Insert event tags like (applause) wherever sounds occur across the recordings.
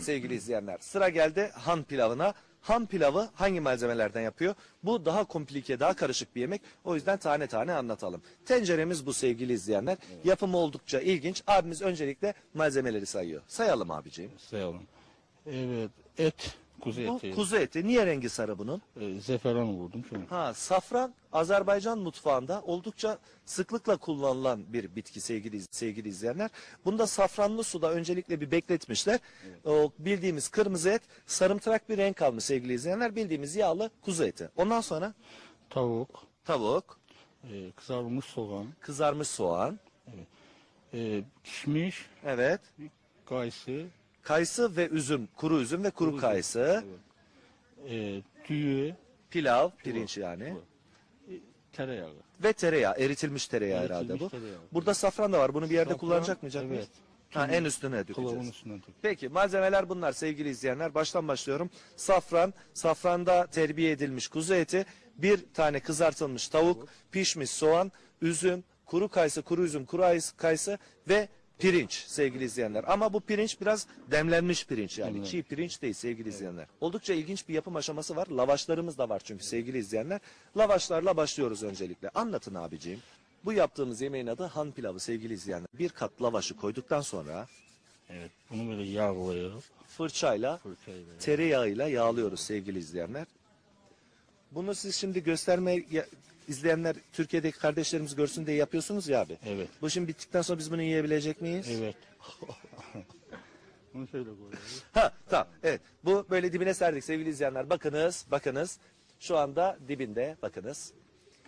sevgili izleyenler. Sıra geldi han pilavına. Han pilavı hangi malzemelerden yapıyor? Bu daha komplike, daha karışık bir yemek. O yüzden tane tane anlatalım. Tenceremiz bu sevgili izleyenler. Yapımı oldukça ilginç. Abimiz öncelikle malzemeleri sayıyor. Sayalım abiciğim. sayalım. Evet, et, kuzu Bu eti. kuzu eti. Niye rengi sarı bunun? E, zeferan vurdum şöyle. Ha, safran Azerbaycan mutfağında oldukça sıklıkla kullanılan bir bitki sevgili sevgili izleyenler. Bunda safranlı suda öncelikle bir bekletmişler. O bildiğimiz kırmızı et sarımtırak bir renk almış sevgili izleyenler. Bildiğimiz yağlı kuzu eti. Ondan sonra Tavuk, tavuk, e, kızarmış soğan, kızarmış soğan, e, kişmiş, evet, kayısı, kayısı ve üzüm, kuru üzüm ve kuru kayısı, e, tüyü, pilav, pirinç yani e, tereyağı. ve tereyağı, eritilmiş tereyağı herhalde bu. tereyağı. Burada safran da var. Bunu bir yerde Safran, kullanacak mıyız? evet. Ha, en üstüne dökeceğiz. Dök. Peki malzemeler bunlar sevgili izleyenler. Baştan başlıyorum. Safran, safranda terbiye edilmiş kuzu eti, bir tane kızartılmış tavuk, pişmiş soğan, üzüm, kuru kayısı, kuru üzüm, kuru ayıs- kayısı ve pirinç sevgili izleyenler. Ama bu pirinç biraz demlenmiş pirinç yani. Çiğ pirinç değil sevgili izleyenler. Oldukça ilginç bir yapım aşaması var. Lavaşlarımız da var çünkü sevgili izleyenler. Lavaşlarla başlıyoruz öncelikle. Anlatın abiciğim. Bu yaptığımız yemeğin adı han pilavı sevgili izleyenler. Bir kat lavaşı koyduktan sonra Evet, bunu böyle yağlayalım. fırçayla Fırçayla. tereyağıyla yağlıyoruz sevgili izleyenler. Bunu siz şimdi gösterme ya- izleyenler Türkiye'deki kardeşlerimiz görsün diye yapıyorsunuz ya abi. Evet. Bu şimdi bittikten sonra biz bunu yiyebilecek miyiz? Evet. (laughs) bunu şöyle koyalım. Ha tamam evet. Bu böyle dibine serdik sevgili izleyenler. Bakınız bakınız. Şu anda dibinde bakınız.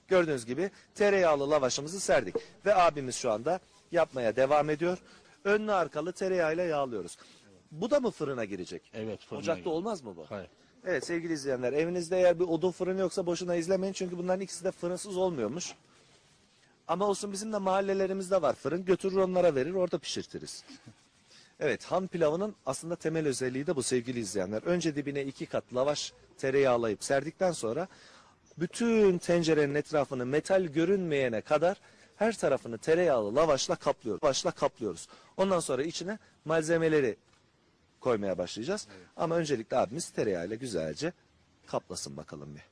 Gördüğünüz gibi tereyağlı lavaşımızı serdik. Ve abimiz şu anda yapmaya devam ediyor. Önlü arkalı tereyağıyla yağlıyoruz. Bu da mı fırına girecek? Evet, fırına Ocakta girecek. olmaz mı bu? Hayır. Evet sevgili izleyenler evinizde eğer bir odun fırını yoksa boşuna izlemeyin. Çünkü bunların ikisi de fırınsız olmuyormuş. Ama olsun bizim de mahallelerimizde var fırın. Götürür onlara verir orada pişirtiriz. Evet han pilavının aslında temel özelliği de bu sevgili izleyenler. Önce dibine iki kat lavaş tereyağlayıp serdikten sonra bütün tencerenin etrafını metal görünmeyene kadar her tarafını tereyağlı lavaşla kaplıyoruz. Lavaşla kaplıyoruz. Ondan sonra içine malzemeleri koymaya başlayacağız. Ama öncelikle abimiz tereyağıyla güzelce kaplasın bakalım bir.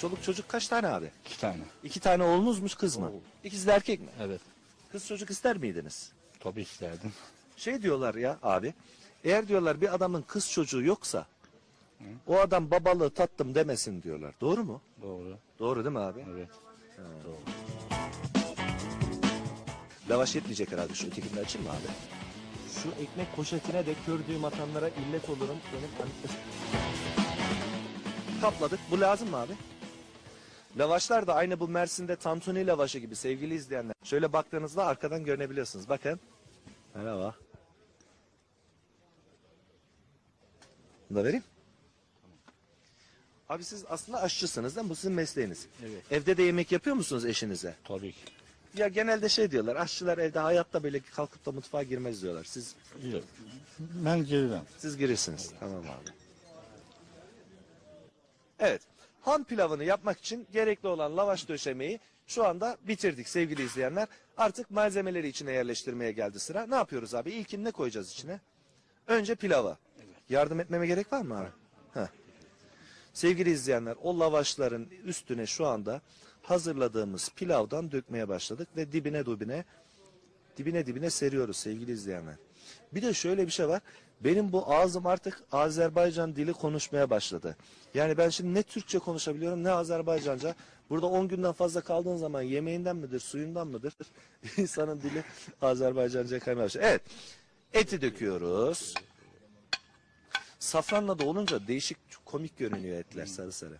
Çoluk çocuk kaç tane abi? İki tane. İki tane oğlunuzmuş kız mı? Oğul. İkisi de erkek mi? Evet. Kız çocuk ister miydiniz? Tabii isterdim. Şey diyorlar ya abi. Eğer diyorlar bir adamın kız çocuğu yoksa o adam babalığı tattım demesin diyorlar. Doğru mu? Doğru. Doğru değil mi abi? Evet. Doğru. Lavaş yetmeyecek herhalde şu ötekini açayım mı abi? Şu ekmek poşetine de kördüğüm atanlara illet olurum. Benim Kapladık. Bu lazım mı abi? Lavaşlar da aynı bu Mersin'de tantuni lavaşı gibi sevgili izleyenler. Şöyle baktığınızda arkadan görebiliyorsunuz. Bakın. Merhaba. Bunu da vereyim. Abi siz aslında aşçısınız değil mi? Bu sizin mesleğiniz. Evet. Evde de yemek yapıyor musunuz eşinize? Tabii ki. Ya genelde şey diyorlar. Aşçılar evde hayatta böyle kalkıp da mutfağa girmez diyorlar. Siz Yok. Ben girmem. siz girirsiniz. Tamam abi. Evet. Han pilavını yapmak için gerekli olan lavaş döşemeyi şu anda bitirdik sevgili izleyenler. Artık malzemeleri içine yerleştirmeye geldi sıra. Ne yapıyoruz abi? İlkin ne koyacağız içine? Önce pilava. Yardım etmeme gerek var mı abi? Heh. Sevgili izleyenler o lavaşların üstüne şu anda hazırladığımız pilavdan dökmeye başladık ve dibine dibine dibine dibine seriyoruz sevgili izleyenler. Bir de şöyle bir şey var. Benim bu ağzım artık Azerbaycan dili konuşmaya başladı. Yani ben şimdi ne Türkçe konuşabiliyorum ne Azerbaycanca. Burada 10 günden fazla kaldığın zaman yemeğinden midir, suyundan mıdır? (laughs) İnsanın dili Azerbaycanca kaymaya başladı. Evet. Eti döküyoruz. Safranla da olunca değişik komik görünüyor etler sarı sarı.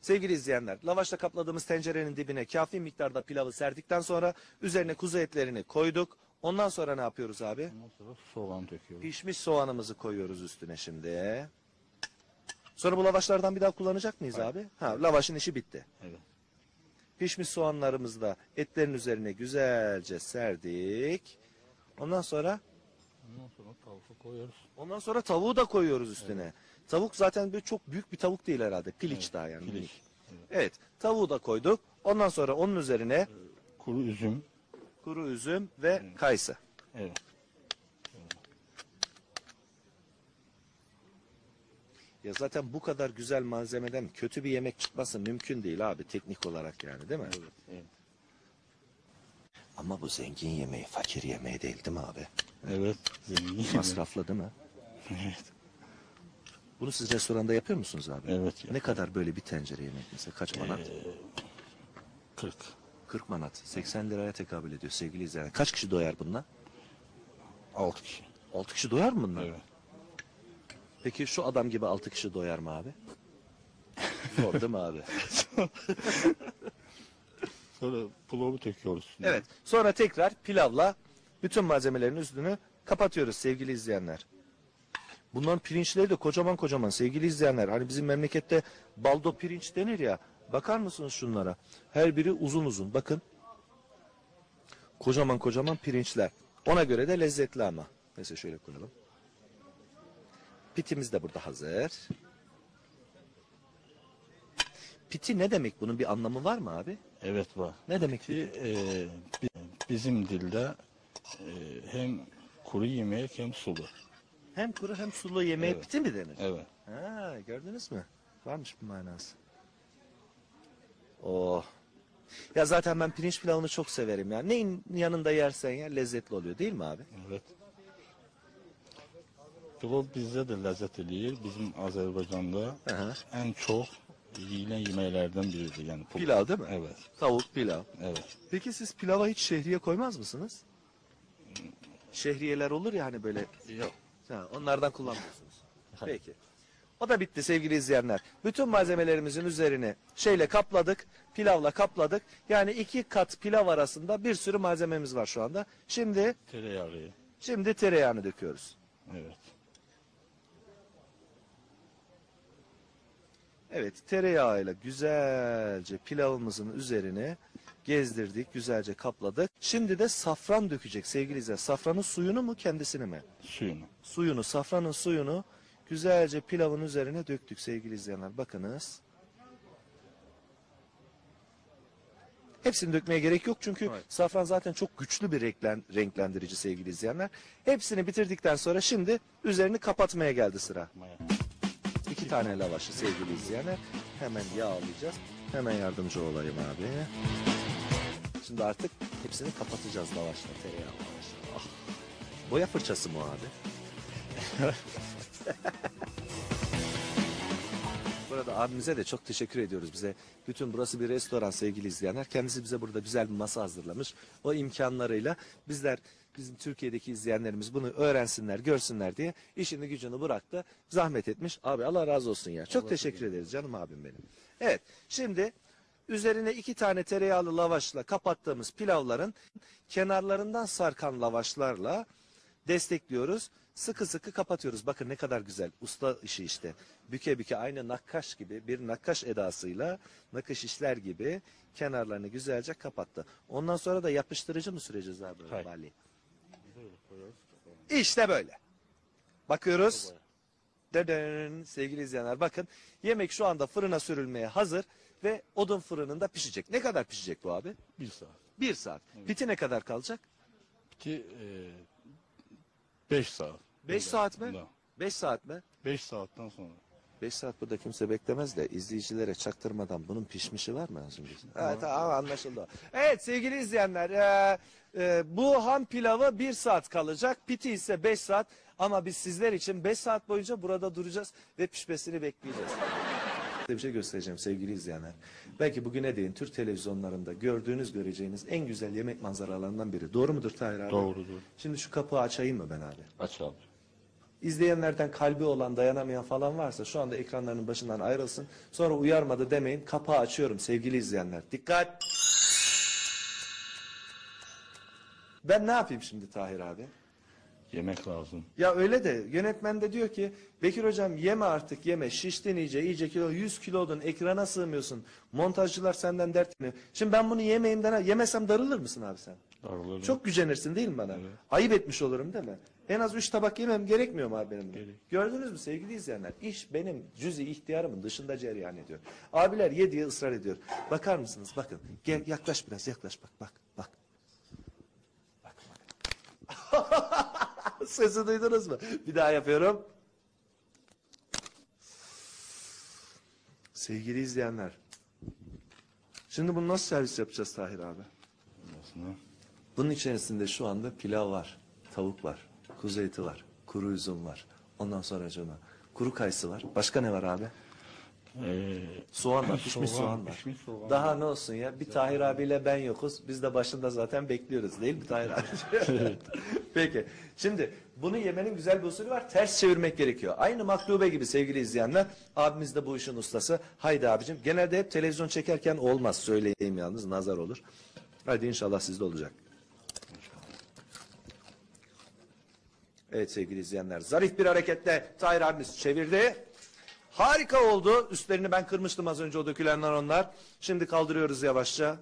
Sevgili izleyenler, lavaşla kapladığımız tencerenin dibine kafi miktarda pilavı serdikten sonra üzerine kuzu etlerini koyduk. Ondan sonra ne yapıyoruz abi? Ondan sonra soğan döküyorum. Pişmiş soğanımızı koyuyoruz üstüne şimdi. Sonra bu lavaşlardan bir daha kullanacak mıyız abi? Ha, lavaşın işi bitti. Evet. Pişmiş soğanlarımızı da etlerin üzerine güzelce serdik. Ondan sonra Ondan sonra tavuğu koyuyoruz. Ondan sonra tavuğu da koyuyoruz üstüne. Tavuk zaten böyle çok büyük bir tavuk değil herhalde. Piliç daha yani. piliç. minik. Evet. Tavuğu da koyduk. Ondan sonra onun üzerine Kuru üzüm. kuru üzüm ve kayısı. Evet. Ya zaten bu kadar güzel malzemeden kötü bir yemek çıkması mümkün değil abi teknik olarak yani değil mi? Evet. Evet. Ama bu zengin yemeği fakir yemeği değil değil mi abi? Evet. zengin. Masraflı değil mi? Evet. Bunu siz restoranda yapıyor musunuz abi? Evet. ya. Ne kadar böyle bir tencere yemek mesela kaç manat? 40. 40 manat. 80 liraya tekabül ediyor sevgili izleyenler. Kaç kişi doyar bundan? 6 kişi. 6 kişi doyar mı bundan? Evet. Peki şu adam gibi 6 kişi doyar mı abi? (laughs) Zor değil mi abi? Sonra pilavı üstüne. Evet. Sonra tekrar pilavla bütün malzemelerin üstünü kapatıyoruz sevgili izleyenler. Bunların pirinçleri de kocaman kocaman sevgili izleyenler. Hani bizim memlekette baldo pirinç denir ya. Bakar mısınız şunlara? Her biri uzun uzun. Bakın. Kocaman kocaman pirinçler. Ona göre de lezzetli ama. Neyse şöyle koyalım. Pitimiz de burada hazır. Piti ne demek? Bunun bir anlamı var mı abi? Evet var. Ne demek piti? e, bi- bizim dilde hem kuru yemek hem sulu. Hem kuru hem sulu yemeğe Evet. piti mi denir? Evet. Ha, gördünüz mü? Varmış bir manası. Oh. Ya zaten ben pirinç pilavını çok severim ya. Neyin yanında yersen ya lezzetli oluyor değil mi abi? Evet. Pilav bizde de lezzet ediyor. Bizim Azerbaycan'da Aha. en çok yiyilen yemeklerden biridir yani. Pilav değil mi? Evet. Tavuk pilav. Evet. Peki siz pilava hiç şehriye koymaz mısınız? Şehriyeler olur ya hani böyle. Yok. Ha, onlardan kullanmıyorsunuz. (laughs) Peki. O da bitti sevgili izleyenler. Bütün malzemelerimizin üzerini şeyle kapladık, pilavla kapladık. Yani iki kat pilav arasında bir sürü malzememiz var şu anda. Şimdi Tereyağı. şimdi tereyağını döküyoruz. Evet. Evet tereyağıyla güzelce pilavımızın üzerine gezdirdik, güzelce kapladık. Şimdi de safran dökecek sevgili izleyenler. Safranın suyunu mu kendisini mi? Suyunu. Suyunu, safranın suyunu güzelce pilavın üzerine döktük sevgili izleyenler. Bakınız. Hepsini dökmeye gerek yok çünkü Evet. safran zaten çok güçlü bir renklen, renklendirici sevgili izleyenler. Hepsini bitirdikten sonra şimdi üzerini kapatmaya geldi sıra. Maya. İki tane lavaşı sevgili izleyenler. Hemen yağlayacağız. Hemen yardımcı olayım abi. Şimdi artık hepsini kapatacağız lavaşla, tereyağı lavaşla. Ah. Boya fırçası mı abi? (laughs) Burada abimize de çok teşekkür ediyoruz bize. Bütün burası bir restoran sevgili izleyenler. Kendisi bize burada güzel bir masa hazırlamış. O imkanlarıyla bizler bizim Türkiye'deki izleyenlerimiz bunu öğrensinler, görsünler diye işini gücünü bıraktı. Zahmet etmiş. Abi Allah razı olsun ya. Çok teşekkür ederiz canım abim benim. Evet şimdi üzerine iki tane tereyağlı lavaşla kapattığımız pilavların kenarlarından sarkan lavaşlarla destekliyoruz. Sıkı sıkı kapatıyoruz. Bakın ne kadar güzel. Usta işi işte. Büke büke aynı nakkaş gibi bir nakkaş edasıyla nakış işler gibi kenarlarını güzelce kapattı. Ondan sonra da yapıştırıcı mı süreceğiz abi? Hayır. İşte böyle. Bakıyoruz. Deden, sevgili izleyenler bakın yemek şu anda fırına sürülmeye hazır ve odun fırınında pişecek. Ne kadar pişecek bu abi? Bir saat. Bir saat. Piti ne kadar kalacak? Ki 5 saat. Beş saat mi? Da. Beş saat mi? 5 saatten sonra. 5 saat burada kimse beklemez de izleyicilere çaktırmadan bunun pişmişi var mı şimdi? Evet tamam anlaşıldı. Evet sevgili izleyenler e, e, bu ham pilavı 1 saat kalacak. Piti ise 5 saat ama biz sizler için 5 saat boyunca burada duracağız ve pişmesini bekleyeceğiz. Size bir şey göstereceğim sevgili izleyenler. Belki bugüne değin Türk televizyonlarında gördüğünüz göreceğiniz en güzel yemek manzaralarından biri. Doğru mudur Tahir abi? Doğrudur. Şimdi şu kapıyı açayım mı ben abi? Aç abi. İzleyenlerden kalbi olan dayanamayan falan varsa şu anda ekranlarının başından ayrılsın. Sonra uyarmadı demeyin. Kapağı açıyorum sevgili izleyenler. Dikkat. Ben ne yapayım şimdi Tahir abi? Yemek lazım. Ya öyle de yönetmen de diyor ki Bekir hocam yeme artık yeme şiştin iyice iyice kilo 100 kilodun ekrana sığmıyorsun montajcılar senden dert yanıyor. Şimdi ben bunu yemeyeyim de yemesem darılır mısın abi sen? Darılırım. Çok gücenirsin değil mi bana? Ayıp etmiş olurum değil mi? En az üç tabak yemem gerekmiyor mu abi benim? Gerek. Gördünüz mü sevgili izleyenler? İş benim cüzi ihtiyarımın dışında cereyan ediyor. Abiler ye diye ısrar ediyor. Bakar mısınız? Bakın. Gel yaklaş biraz yaklaş bak bak. Bak (laughs) Sesi duydunuz mu? Bir daha yapıyorum. Sevgili izleyenler. Şimdi bunu nasıl servis yapacağız Tahir abi? Aslında Bunun içerisinde şu anda pilav var, tavuk var, kuzu eti var, kuru üzüm var. Ondan sonra cana kuru kayısı var. Başka ne var abi? Ee, Soğan var, pişmiş Soğan, soğan var. pişmiş soğan Daha ne olsun ya? Bir Tahir abiyle ben yokuz. Biz de başında zaten bekliyoruz değil mi Tahir abi? (laughs) Peki. Şimdi bunu yemenin güzel bir usulü var. Ters çevirmek gerekiyor. Aynı maklube gibi sevgili izleyenler. Abimiz de bu işin ustası. Haydi abicim. Genelde hep televizyon çekerken olmaz. Söyleyeyim yalnız nazar olur. Hadi inşallah sizde olacak. Evet sevgili izleyenler. Zarif bir hareketle Tahir abimiz çevirdi. Harika oldu. Üstlerini ben kırmıştım az önce o dökülenler onlar. Şimdi kaldırıyoruz yavaşça.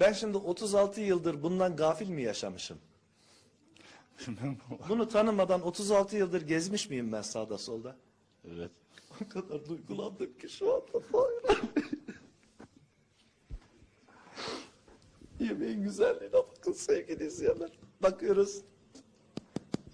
Ben şimdi 36 yıldır bundan gafil mi yaşamışım? (laughs) Bunu tanımadan 36 yıldır gezmiş miyim ben sağda solda? evet. O kadar duygulandım ki şu anda. Hayır. Yemeğin güzelliğine bakın sevgili izleyenler. Bakıyoruz.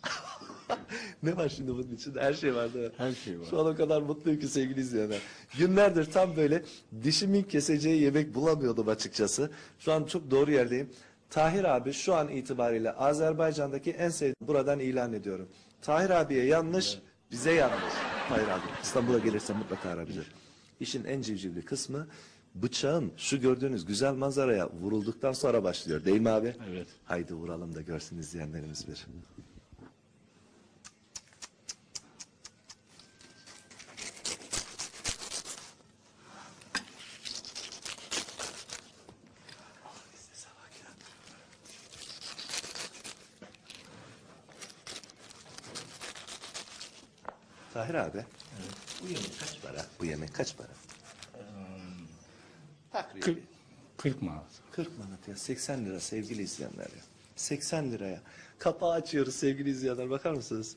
(laughs) ne var şimdi bunun içinde? Her şey var değil mi? Her şey var. Şu an o kadar mutluyum ki sevgili izleyenler. Günlerdir tam böyle dişimin keseceği yemek bulamıyordum açıkçası. Şu an çok doğru yerdeyim. Tahir abi şu an itibariyle Azerbaycan'daki en sevdiğim buradan ilan ediyorum. Tahir abiye yanlış, bize yanlış. Tahir abi İstanbul'a gelirsen mutlaka ara bizi. İşin en civcivli kısmı bıçağın şu gördüğünüz güzel manzaraya vurulduktan sonra başlıyor değil mi abi? Evet. Haydi vuralım da görsün izleyenlerimiz bir. Tahir abi. Bu yemek kaç para? Bu yemek kaç para? 40, 40 manat. 40 manat ya 80 lira sevgili izleyenler ya. 80 liraya. Kapağı açıyoruz sevgili izleyenler bakar mısınız?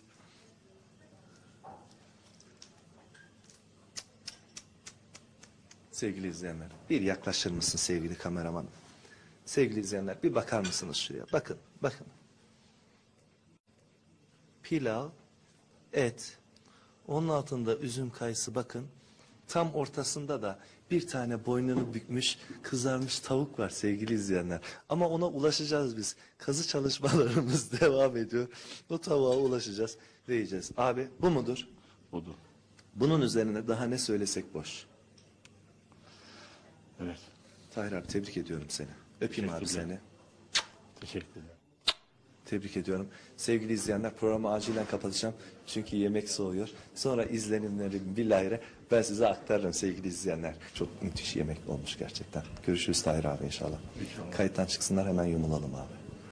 Sevgili izleyenler bir yaklaşır mısın sevgili kameraman? Sevgili izleyenler bir bakar mısınız şuraya? Bakın bakın. Pilav, et, onun altında üzüm kayısı bakın. Tam ortasında da bir tane boynunu bükmüş kızarmış tavuk var sevgili izleyenler. Ama ona ulaşacağız biz. Kazı çalışmalarımız (laughs) devam ediyor. O tavuğa ulaşacağız ve yiyeceğiz. Abi bu mudur? Budur. Bunun üzerine daha ne söylesek boş. Evet. Tahir abi tebrik ediyorum seni. Öpeyim abi Teşekkürler. seni. Teşekkür ederim. Tebrik ediyorum. Sevgili izleyenler programı acilen kapatacağım. Çünkü yemek soğuyor. Sonra izlenimleri bilahare ben size aktarırım sevgili izleyenler. Çok müthiş yemek olmuş gerçekten. Görüşürüz Tahir abi inşallah. İnşallah. Kayıttan çıksınlar hemen yumulalım abi.